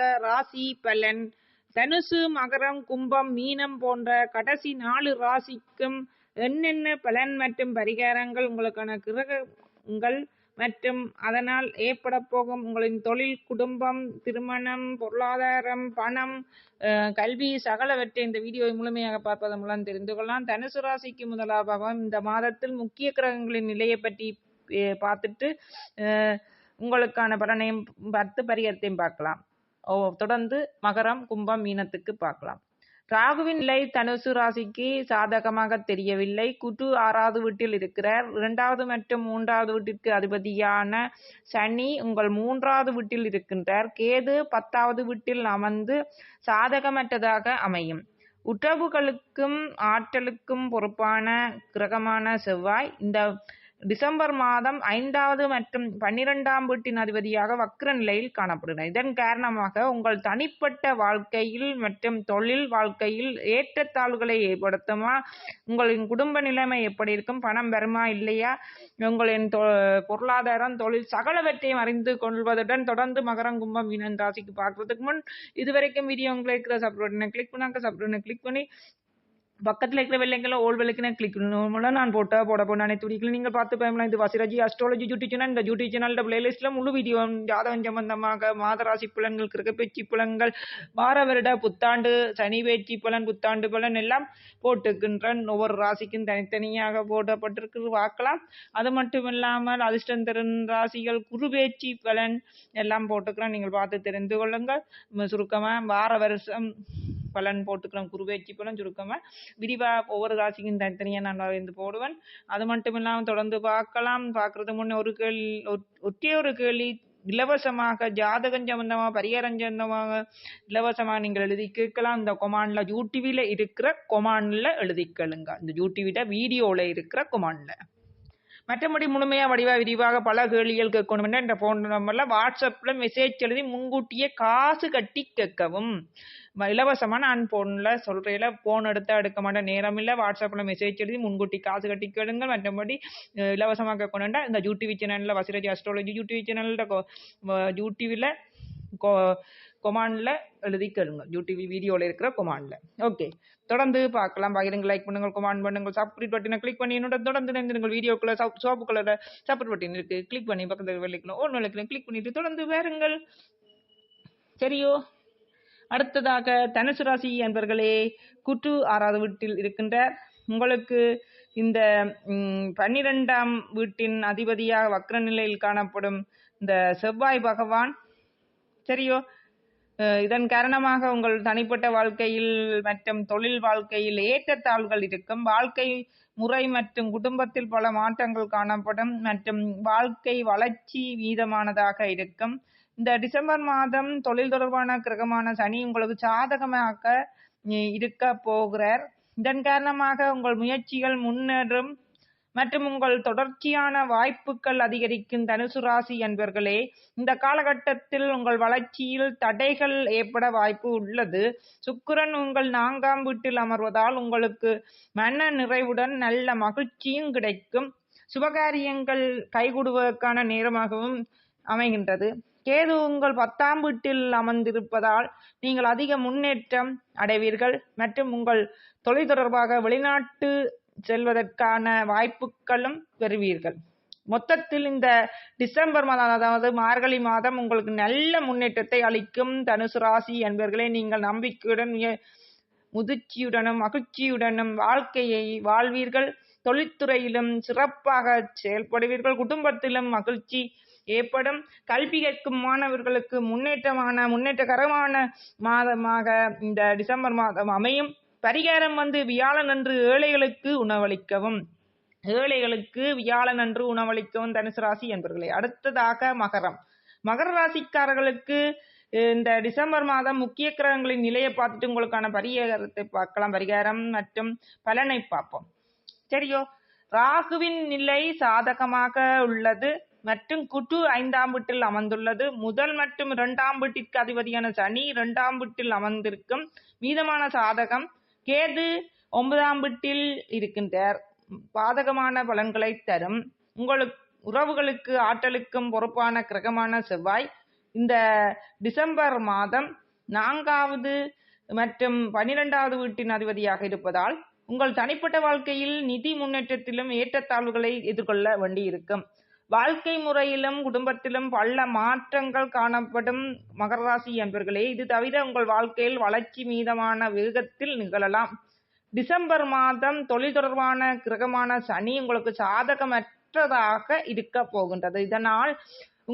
மாத ராசி பலன். தனுசு மகரம் கும்பம் மீனம் போன்ற கடைசி நாலு ராசிக்கும் என்னென்ன பலன் மற்றும் பரிகாரங்கள் உங்களுக்கான கிரகங்கள் மற்றும் அதனால் ஏற்பட போகும் உங்களின் தொழில் குடும்பம் திருமணம் பொருளாதாரம் பணம் கல்வி சகலவற்றை இந்த வீடியோவை முழுமையாக பார்ப்பதன் மூலம் தெரிந்து கொள்ளலாம். தனுசு ராசிக்கு முதலாவம் இந்த மாதத்தில் முக்கிய கிரகங்களின் நிலையை பற்றி பார்த்துட்டு உங்களுக்கான பலனையும் பார்த்து பரிகாரத்தையும் பார்க்கலாம். தொடர்ந்து மகரம் கும்பம் மீனத்துக்கு பார்க்கலாம். ராகுவின் நிலை தனுசு ராசிக்கு சாதகமாக தெரியவில்லை. குட்டு ஆறாவது வீட்டில் இருக்கிறார். இரண்டாவது மற்றும் மூன்றாவது வீட்டிற்கு அதிபதியான சனி உங்கள் மூன்றாவது வீட்டில் இருக்கின்றார். கேது பத்தாவது வீட்டில் அமர்ந்து சாதகமற்றதாக அமையும். உறவுகளுக்கும் ஆற்றலுக்கும் பொறுப்பான கிரகமான செவ்வாய். இந்த டிசம்பர் மாதம் ஐந்தாவது மற்றும் பன்னிரெண்டாம் வீட்டின் அதிபதியாக வக்ர நிலையில் காணப்படுகிறார். இதன் காரணமாக உங்கள் தனிப்பட்ட வாழ்க்கையில் மற்றும் தொழில் வாழ்க்கையில் ஏற்றத்தாழ்வுகளை ஏற்படுத்துமா? உங்களின் குடும்ப நிலைமை எப்படி இருக்கும்? பணம் வருமா? இல்லையா? உங்களின் தொ- பொருளாதாரம் தொழில் சகலவற்றையும் அறிந்து கொள்வதுடன் தொடர்ந்து மகரம் கும்பம் மீனன் ராசிக்கு பார்க்கறதுக்கு முன் இதுவரைக்கும் வீடியோ உங்களுக்கு இருக்கிற சப்ரோட்டனை கிளிக் பண்ணாக்க சப்ரோட்டினை கிளிக் பண்ணி பக்கத்தில் இருக்கிற வெள்ளைங்கள ஓல் வெள்ளைக்கு கிளிக் மூலம் நான் போட்ட போட போன அனைத்து வீடியோக்களும் நீங்கள் பார்த்து பயமலாம் இது வசிராஜி அஸ்ட்ராலஜி யூடியூப் சேனல் இந்த யூடியூப் சேனலோட பிளேலிஸ்ட்டில் முழு வீடியோ ஜாதகம் சம்பந்தமாக மாதராசி புலன்கள் கிரகப்பேச்சி புலன்கள் வார வருட புத்தாண்டு சனி பேச்சு பலன் புத்தாண்டு பலன் எல்லாம் போட்டுக்கின்றன். ஒவ்வொரு ராசிக்கும் தனித்தனியாக போடப்பட்டிருக்கு பார்க்கலாம். அது மட்டும் இல்லாமல் அதிர்ஷ்டம் தரும் ராசிகள் குரு பேச்சு பலன் எல்லாம் போட்டுக்கிறேன். நீங்கள் பார்த்து தெரிந்து கொள்ளுங்கள். சுருக்கமாக வார வருஷம் பலன் போட்டுக்கிறோம் குருவேச்சி பலன் சுருக்கமா விரிவா ஒவ்வொரு ராசிக்கும் தனித்தனியாக நான் வந்து போடுவேன். அது மட்டும் இல்லாமல் தொடர்ந்து பார்க்கலாம். பார்க்கறது முன்னே ஒரு கேள்வி ஒற்றே ஒரு கேள்வி. இலவசமாக ஜாதகம் சம்பந்தமாக பரிகாரம் சம்பந்தமாக இலவசமாக நீங்கள் எழுதி கேட்கலாம். இந்த கொமாண்ட்ல யூடிவில இருக்கிற கொமாண்ட்ல எழுதி கேளுங்க. இந்த யூடிவில வீடியோவில் இருக்கிற கொமாண்ட்ல மற்றபடி முழுமையாக வடிவாக விரிவாக பல கேள்விகள் கேட்கணும். என்ற ஃபோன் நம்பரில் வாட்ஸ்அப்பில் மெசேஜ் எழுதி முன்கூட்டியே காசு கட்டி கேட்கவும். இலவசமாக நான் ஃபோனில் சொல்றேல ஃபோன் எடுத்தால் எடுக்க மாட்டேன். நேரம் இல்லை வாட்ஸ்அப்பில் மெசேஜ் எழுதி முன்கூட்டி காசு கட்டி கேளுங்க மற்றபடி இலவசமாக இலவசமா கேட்கணும்டா இந்த யூடிவி சேனலில் வசிரஜி அஸ்ட்ராலஜி யூடிவி சேனல்ல கோ கொமாண்ட்ல எழுதி கேளுங்க. யூடிவி வீடியோல இருக்கிற கொமாண்ட்ல ஓகே தொடர்ந்து பார்க்கலாம். பகிருங்க லைக் பண்ணுங்க கொமாண்ட் பண்ணுங்க சப்ஸ்கிரைப் பட்டினை கிளிக் பண்ணி என்னோட தொடர்ந்து இணைந்திருங்கள். வீடியோக்குள்ள சோப்பு கலர் சப்போர்ட் பட்டின் இருக்கு. கிளிக் பண்ணி பக்கத்தில் வெள்ளிக்கணும் ஒன்று வெள்ளிக்கணும் கிளிக் பண்ணிட்டு தொடர்ந்து வேறுங்கள் சரியோ? அடுத்ததாக தனுசு ராசி என்பர்களே குற்று ஆறாவது வீட்டில் இருக்கின்றார். உங்களுக்கு இந்த பன்னிரெண்டாம் வீட்டின் அதிபதியாக வக்ர நிலையில் காணப்படும் இந்த செவ்வாய் பகவான் சரியோ? இதன் காரணமாக உங்கள் தனிப்பட்ட வாழ்க்கையில் மற்றும் தொழில் வாழ்க்கையில் ஏற்றத்தாழ்வுகள் இருக்கும். வாழ்க்கை முறை மற்றும் குடும்பத்தில் பல மாற்றங்கள் காணப்படும் மற்றும் வாழ்க்கை வளர்ச்சி வீதமானதாக இருக்கும். இந்த டிசம்பர் மாதம் தொழில் தொடர்பான கிரகமான சனி உங்களுக்கு சாதகமாக இருக்க போகிறார். இதன் காரணமாக உங்கள் முயற்சிகள் முன்னேறும். மற்றும் உங்கள் தொடர்ச்சியான வாய்ப்புகள் அதிகரிக்கும் தனுசு ராசி என்பர்களே இந்த காலகட்டத்தில் உங்கள் வளர்ச்சியில் தடைகள் ஏற்பட வாய்ப்பு உள்ளது. சுக்கிரன் உங்கள் நான்காம் வீட்டில் அமர்வதால் உங்களுக்கு மன நிறைவுடன் நல்ல மகிழ்ச்சியும் கிடைக்கும். சுபகாரியங்கள் கைகூடுவதற்கான நேரமாகவும் அமைகின்றது. கேது உங்கள் பத்தாம் வீட்டில் அமர்ந்திருப்பதால் நீங்கள் அதிக முன்னேற்றம் அடைவீர்கள். மற்றும் உங்கள் தொழில் தொடர்பாக வெளிநாட்டு செல்வதற்கான வாய்ப்புகளும் பெறுவீர்கள். மொத்தத்தில் இந்த டிசம்பர் மாதம் அதாவது மார்கழி மாதம் உங்களுக்கு நல்ல முன்னேற்றத்தை அளிக்கும் தனுசு ராசி என்பவர்களே நீங்கள் நம்பிக்கையுடன் முதிர்ச்சியுடனும் மகிழ்ச்சியுடனும் வாழ்க்கையை வாழ்வீர்கள். தொழில்துறையிலும் சிறப்பாக செயல்படுவீர்கள். குடும்பத்திலும் மகிழ்ச்சி ஏற்படும். கல்வி கற்கும் மாணவர்களுக்கு முன்னேற்றமான முன்னேற்றகரமான மாதமாக இந்த டிசம்பர் மாதம் அமையும். பரிகாரம் வந்து வியாழன் அன்று ஏழைகளுக்கு உணவளிக்கவும். ஏழைகளுக்கு வியாழன் அன்று உணவளிக்கவும் தனுசு ராசி என்பவர்களே அடுத்ததாக மகரம். மகர ராசிக்காரர்களுக்கு இந்த டிசம்பர் மாதம் முக்கிய கிரகங்களின் நிலையை பார்த்துட்டு உங்களுக்கான பரிகாரத்தை பார்க்கலாம். பரிகாரம் மற்றும் பலனை பார்ப்போம். சரியோ? ராகுவின் நிலை சாதகமாக உள்ளது. மற்றும் குட்டு ஐந்தாம் வீட்டில் அமர்ந்துள்ளது. முதல் மற்றும் இரண்டாம் வீட்டிற்கு அதிபதியான சனி இரண்டாம் வீட்டில் அமர்ந்திருக்கும். மீதமான சாதகம் கேது ஒன்பதாம் வீட்டில் இருக்கின்றார். பாதகமான பலன்களை தரும். உங்களுக்கு உறவுகளுக்கு ஆற்றலுக்கும் பொறுப்பான கிரகமான செவ்வாய் இந்த டிசம்பர் மாதம் நான்காவது மற்றும் பனிரெண்டாவது வீட்டின் அதிபதியாக இருப்பதால் உங்கள் தனிப்பட்ட வாழ்க்கையில் நிதி முன்னேற்றத்திலும் ஏற்றத்தாழ்வுகளை எதிர்கொள்ள வேண்டியிருக்கும். வாழ்க்கை முறையிலும் குடும்பத்திலும் பல மாற்றங்கள் காணப்படும் மகர ராசி என்பர்களே இது தவிர உங்கள் வாழ்க்கையில் வளர்ச்சி மீதமான வேகத்தில் நிகழலாம். டிசம்பர் மாதம் தொழில் தொடர்பான கிரகமான சனி உங்களுக்கு சாதகமற்றதாக இருக்க போகின்றது. இதனால்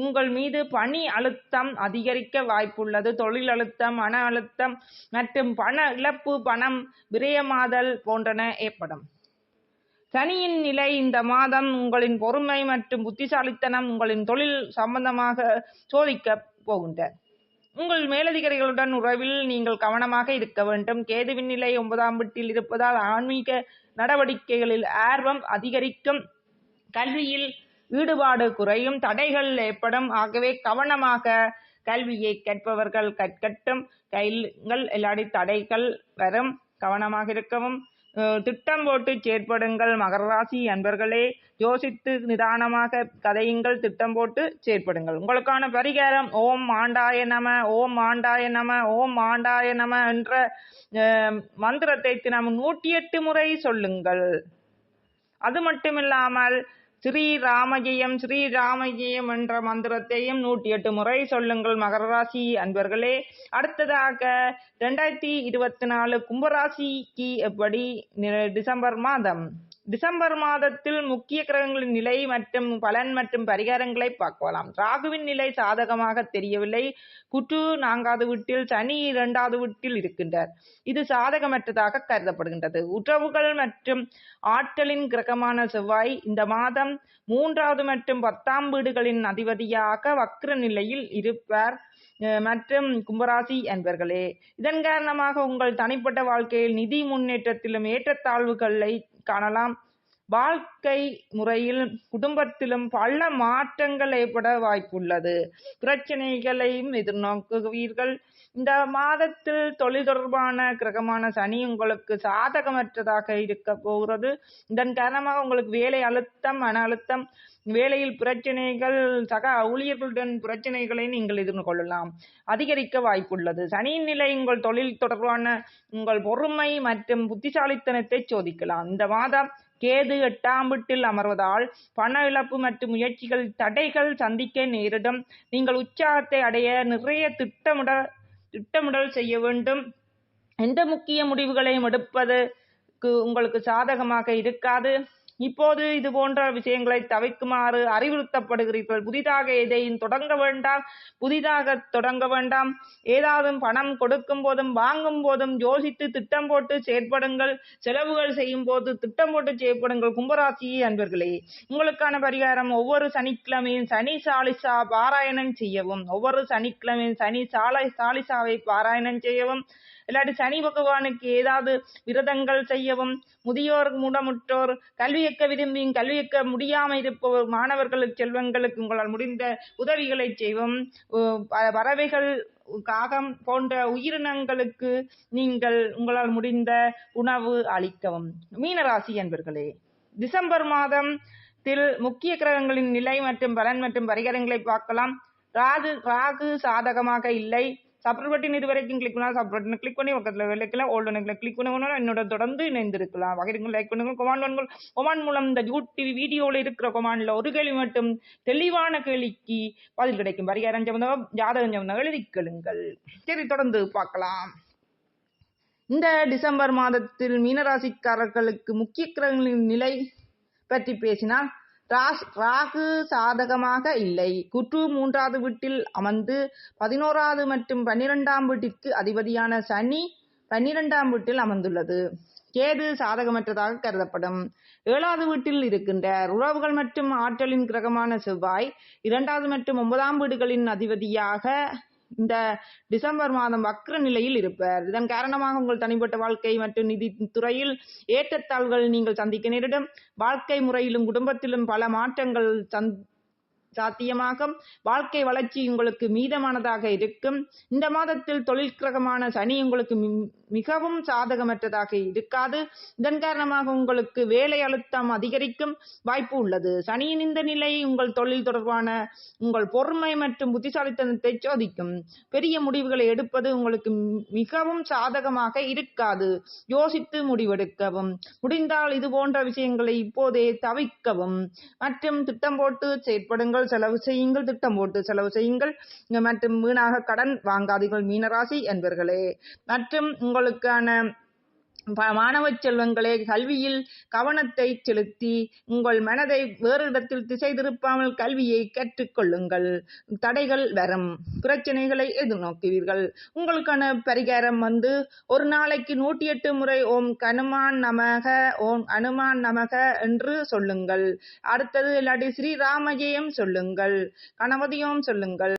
உங்கள் மீது பணி அழுத்தம் அதிகரிக்க வாய்ப்புள்ளது. தொழில் அழுத்தம் மன அழுத்தம் மற்றும் பண இழப்பு பணம் விரயமாதல் போன்றன ஏற்படும். சனியின் நிலை இந்த மாதம் உங்களின் பொறுமை மற்றும் புத்திசாலித்தனம் உங்களின் தொழில் சம்பந்தமாக சோதிக்க போகின்ற உங்கள் மேலதிகாரிகளுடன் உறவில் நீங்கள் கவனமாக இருக்க வேண்டும். கேதுவின் நிலை ஒன்பதாம் வீட்டில் இருப்பதால் ஆன்மீக நடவடிக்கைகளில் ஆர்வம் அதிகரிக்கும். கல்வியில் ஈடுபாடு குறையும். தடைகள் ஏற்படும். ஆகவே கவனமாக கல்வியை கற்பவர்கள் கற்கட்டும். கைகள் எல்லாடி தடைகள் வரும். கவனமாக இருக்கவும். திட்டம் போட்டு செயற்படுங்கள் மகர ராசி அன்பர்களே. யோசித்து நிதானமாக கதையுங்கள் திட்டம் போட்டு செயற்படுங்கள். உங்களுக்கான பரிகாரம் ஓம் ஆண்டாய நம ஓம் ஆண்டாய நம ஓம் ஆண்டாய நம என்ற மந்திரத்தை தினம் நூற்றி எட்டு முறை சொல்லுங்கள். அது மட்டுமில்லாமல் ஸ்ரீ ராமஜெயம் ஸ்ரீ ராமஜெயம் என்ற மந்திரத்தையும் நூற்றி எட்டு முறை சொல்லுங்கள் மகர ராசி அன்பர்களே. அடுத்ததாக ரெண்டாயிரத்தி இருபத்தி நாலு கும்பராசிக்கு எப்படி டிசம்பர் மாதம்? டிசம்பர் மாதத்தில் முக்கிய கிரகங்களின் நிலை மற்றும் பலன் மற்றும் பரிகாரங்களை பார்க்கலாம். ராகுவின் நிலை சாதகமாக தெரியவில்லை. குற்று நான்காவது வீட்டில் சனி இரண்டாவது வீட்டில் இருக்கின்றார். இது சாதகமற்றதாக கருதப்படுகின்றது. உறவுகள் மற்றும் ஆற்றலின் கிரகமான செவ்வாய் இந்த மாதம் மூன்றாவது மற்றும் பத்தாம் வீடுகளின் அதிபதியாக வக்ர நிலையில் இருப்பார். மற்றும் கும்பராசி அன்பர்களே இதன் காரணமாக உங்கள் தனிப்பட்ட வாழ்க்கையில் நிதி முன்னேற்றத்திலும் ஏற்றத்தாழ்வுகளை காணலாம். வாழ்க்கை முறையில் குடும்பத்திலும் பல மாற்றங்கள் ஏற்பட வாய்ப்புள்ளது. பிரச்சனைகளையும் எதிர்நோக்குவீர்கள். இந்த மாதத்தில் தொழில் தொடர்பான கிரகமான சனி உங்களுக்கு சாதகமற்றதாக இருக்க போகிறது. இதன் காரணமாக உங்களுக்கு வேலை அழுத்தம் மன அழுத்தம் வேலையில் பிரச்சனைகள் சக ஊழியர்களுடன் பிரச்சனைகளை நீங்கள் எதிர்கொள்ளலாம். அதிகரிக்க வாய்ப்புள்ளது. சனியின் நிலை உங்கள் தொழில் தொடர்பான உங்கள் பொறுமை மற்றும் புத்திசாலித்தனத்தை சோதிக்கலாம். இந்த மாதம் கேது எட்டாம் வீட்டில் அமர்வதால் பண இழப்பு மற்றும் முயற்சிகள் தடைகள் சந்திக்க நேரிடும். நீங்கள் உற்சாகத்தை அடைய நிறைய திட்டமிட திட்டமிடல் செய்ய வேண்டும். எந்த முக்கிய முடிவுகளையும் எடுப்பதற்கு உங்களுக்கு சாதகமாக இருக்காது. இப்போது இது போன்ற விஷயங்களை தவிர்க்குமாறு அறிவுறுத்தப்படுகிறீர்கள். புதிதாக எதையும் தொடங்க வேண்டாம். புதிதாக தொடங்க வேண்டாம். ஏதாவது பணம் கொடுக்கும் போதும் வாங்கும் போதும் யோசித்து திட்டம் போட்டு செயற்படுங்கள். செலவுகள் செய்யும் போது திட்டம் போட்டு செயற்படுங்கள். கும்பராசி அன்பர்களே உங்களுக்கான பரிகாரம் ஒவ்வொரு சனிக்கிழமையும் சனி சாலிசா பாராயணம் செய்யவும். ஒவ்வொரு சனிக்கிழமையும் சனி சாலை சாலிசாவை பாராயணம் செய்யவும். இல்லாட்டி சனி பகவானுக்கு ஏதாவது விரதங்கள் செய்யவும் முதியோர் மூடமுற்றோர் கல்வி கற்க விரும்பி கல்வி கற்க முடியாமல் இருப்பவர் மாணவர்களுக்கு செல்வங்களுக்கு உங்களால் முடிந்த உதவிகளை செய்வோம் ப- பறவைகள் காகம் போன்ற உயிரினங்களுக்கு நீங்கள் உங்களால் முடிந்த உணவு அளிக்கவும். மீனராசி என்பர்களே டிசம்பர் மாதத்தில் முக்கிய கிரகங்களின் நிலை மற்றும் பலன் மற்றும் பரிகாரங்களை பார்க்கலாம். ராகு ராகு சாதகமாக இல்லை. சப்ரேட் பட்டன் இது வரைக்கும் கிளிக் பண்ணா சப்ரேட் பட்டன் கிளிக் பண்ணி பக்கத்தில் விளக்கலாம் ஓல்டு கிளிக் பண்ணணும் என்னோட தொடர்ந்து இணைந்திருக்கலாம். வகைக்கும் லைக் பண்ணுங்க கொமாண்ட் பண்ணுங்கள். கொமாண்ட் மூலம் இந்த யூடிவி வீடியோவில் இருக்கிற கொமாண்டில் ஒரு கேள்வி மட்டும் தெளிவான கேள்விக்கு பதில் கிடைக்கும். பரிகாரம் சம்பந்தம் ஜாதகம் சம்பந்தம் எழுதி கேளுங்கள். சரி தொடர்ந்து பார்க்கலாம். இந்த டிசம்பர் மாதத்தில் மீனராசிக்காரர்களுக்கு முக்கிய கிரகங்களின் நிலை பற்றி பேசினால் ராகு சாதகமாக இல்லை. குற்று மூன்றாவது வீட்டில் அமர்ந்து பதினோராவது மற்றும் பன்னிரெண்டாம் வீட்டிற்கு அதிபதியான சனி பன்னிரெண்டாம் வீட்டில் அமர்ந்துள்ளது. கேது சாதகமற்றதாக கருதப்படும். ஏழாவது வீட்டில் இருக்கின்ற உறவுகள் மற்றும் ஆற்றலின் கிரகமான செவ்வாய் இரண்டாவது மற்றும் ஒன்பதாம் வீடுகளின் அதிபதியாக இந்த டிசம்பர் மாதம் வக்ர நிலையில் இருப்பர். இதன் காரணமாக உங்கள் தனிப்பட்ட வாழ்க்கை மற்றும் நிதி துறையில் ஏற்றத்தாழ்வுகள் நீங்கள் சந்திக்க நேரிடும். வாழ்க்கை முறையிலும் குடும்பத்திலும் பல மாற்றங்கள் சந் சாத்தியமாகும். வாழ்க்கை வளர்ச்சி உங்களுக்கு மீதமானதாக இருக்கும். இந்த மாதத்தில் தொழில் கிரகமான சனி உங்களுக்கு மி- மிகவும் சாதகமற்றதாக இருக்காது. இதன் காரணமாக உங்களுக்கு வேலை அழுத்தம் அதிகரிக்கும் வாய்ப்பு உள்ளது. சனியின் இந்த நிலை உங்கள் தொழில் தொடர்பான உங்கள் பொறுமை மற்றும் புத்திசாலித்தனத்தை சோதிக்கும். பெரிய முடிவுகளை எடுப்பது உங்களுக்கு மிகவும் சாதகமாக இருக்காது. யோசித்து முடிவெடுக்கவும். முடிந்தால் இது போன்ற விஷயங்களை இப்போதே தவிர்க்கவும். மற்றும் திட்டம் போட்டு செயற்படுங்கள். செலவு செய்யுங்கள் திட்டம் போட்டு செலவு செய்யுங்கள். மற்றும் வீணாக கடன் வாங்காதீர்கள் மீனராசி என்பர்களே. மற்றும் உங்களுக்கான மாணவ செல்வங்களே கல்வியில் கவனத்தை செலுத்தி உங்கள் மனதை வேறு இடத்தில் திசை திருப்பாமல் கல்வியை கற்றுக்கொள்ளுங்கள். தடைகள் வரும். பிரச்சனைகளை எதிர்நோக்குவீர்கள். உங்களுக்கான பரிகாரம் வந்து ஒரு நாளைக்கு நூற்றி எட்டு முறை ஓம் கனுமான் நமக ஓம் அனுமான் நமக என்று சொல்லுங்கள். அடுத்தது இல்லாட்டி ஸ்ரீராமஜெயம் சொல்லுங்கள். கணபதியோம் சொல்லுங்கள்.